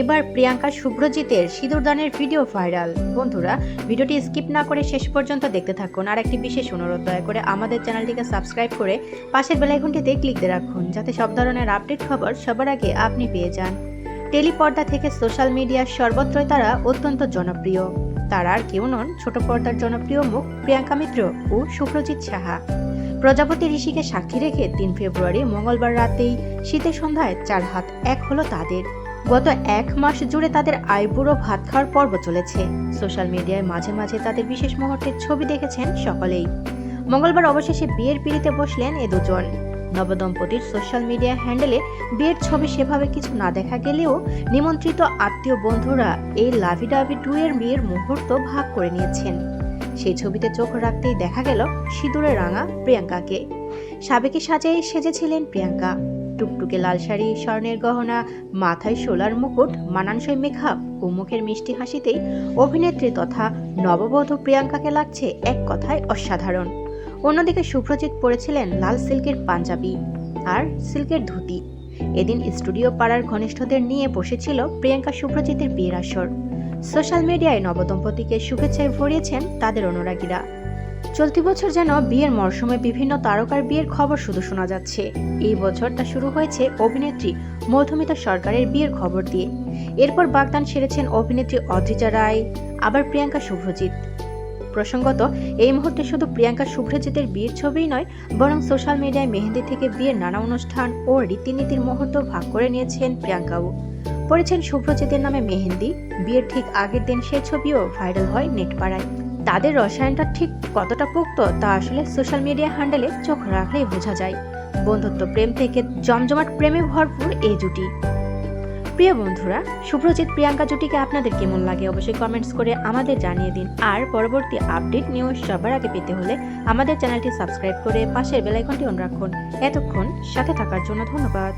এবার প্রিয়াঙ্কা শুভ্রজিতের সিঁদুরদানের ভিডিও ভাইরাল। বন্ধুরা, ভিডিওটি স্কিপ না করে শেষ পর্যন্ত দেখতে থাকুন। আর একটি বিশেষ অনুরোধ, দয়া করে আমাদের চ্যানেলটিকে সাবস্ক্রাইব করে পাশের বেলাইকনটিতে ক্লিক দিয়ে রাখুন, যাতে সব ধরনের আপডেট খবর সবার আগে আপনি পেয়ে যান। টেলিপর্দা থেকে সোশ্যাল মিডিয়ার সর্বত্রই তারা অত্যন্ত জনপ্রিয়। তারা আর কেউ নন, ছোট পর্দার জনপ্রিয় মুখ প্রিয়াঙ্কা মিত্র ও শুভ্রজিৎ সাহা। প্রজাপতি ঋষিকে সাক্ষী রেখে তিন ফেব্রুয়ারি মঙ্গলবার রাতেই শীতের সন্ধ্যায় চার হাত এক হলো তাদের। গত এক মাস জুড়ে তাদের আইবুড়ো ভাত খাওয়ার পর্ব চলেছে। সোশ্যাল মিডিয়ায় মাঝে মাঝে তাদের বিশেষ মুহূর্তের ছবি দেখেছেন সকলেই। মঙ্গলবার অবশেষে বিয়ের পিড়িতে বসলেন এ দুজন। নবদম্পতির সোশ্যাল মিডিয়া হ্যান্ডেলে বিয়ের ছবি সেভাবে কিছু না দেখা গেলেও নিমন্ত্রিত আত্মীয় বন্ধুরা এই লাভি ডাভি ডুয়ের বিয়ের মুহূর্ত ভাগ করে নিয়েছেন। সেই ছবিতে চোখ রাখতেই দেখা গেল সিঁদুরে রাঙা প্রিয়াঙ্কাকে। সাবেকি সাজাই সেজেছিলেন প্রিয়াঙ্কা। টুকটুকে লাল শাড়ি, স্বর্ণের গহনা, মাথায় শোলার মুকুট, মানানসই মেকআপ ও মুখের মিষ্টি হাসিতেই অভিনেত্রী তথা নববধূ প্রিয়াঙ্কাকে লাগছে এক কথায় অসাধারণ। অন্যদিকে শুভ্রজিৎ পরেছিলেন লাল সিল্কের পাঞ্জাবি আর সিল্কের ধুতি। এদিন স্টুডিও পাড়ার ঘনিষ্ঠদের নিয়ে বসেছিল প্রিয়াঙ্কা শুভ্রজিতের বিয়ের আসর। সোশ্যাল মিডিয়ায় নবদম্পতিকে শুভেচ্ছায় ভরিয়েছেন তাদের অনুরাগীরা। চলতি বছর যেন বিয়ের মরশুমে বিভিন্ন তারকার বিয়ের খবর শুধু শোনা যাচ্ছে। এই বছর তা শুরু হয়েছে অভিনেত্রী মধুমিতা সরকারের বিয়ের খবর দিয়ে। এরপর বাগদান সেরেছেন অভিনেত্রী অদ্রিজা রায়, আবার প্রিয়াঙ্কা শুভ্রজিৎ। প্রসঙ্গত, এই মুহূর্তে শুধু প্রিয়াঙ্কা শুভ্রজিতের বিয়ের ছবিই নয়, বরং সোশ্যাল মিডিয়ায় মেহেন্দি থেকে বিয়ের নানা অনুষ্ঠান ও রীতিনীতির মুহূর্ত ভাগ করে নিয়েছেন প্রিয়াঙ্কাও। পড়েছেন শুভ্রজিতের নামে মেহেন্দি। বিয়ের ঠিক আগের দিন সে ছবিও ভাইরাল হয় নেট পাড়ায় তাদের রসায়নটা ঠিক কতটা পোক্ত তা আসলে সোশ্যাল মিডিয়া হ্যান্ডেলে চোখ রাখলেই বোঝা যায়। বন্ধুত্ব প্রেম থেকে জমজমাট প্রেমে ভরপুর এই জুটি। প্রিয় বন্ধুরা শুভ্রজিৎ প্রিয়াঙ্কা জুটিকে আপনাদের কেমন লাগে অবশ্যই কমেন্টস করে আমাদের জানিয়ে দিন। আর পরবর্তী আপডেট নিউজ সবার আগে পেতে হলে আমাদের চ্যানেলটি সাবস্ক্রাইব করে পাশের বেলাইকনটি অন রাখুন। এতক্ষণ সাথে থাকার জন্য ধন্যবাদ।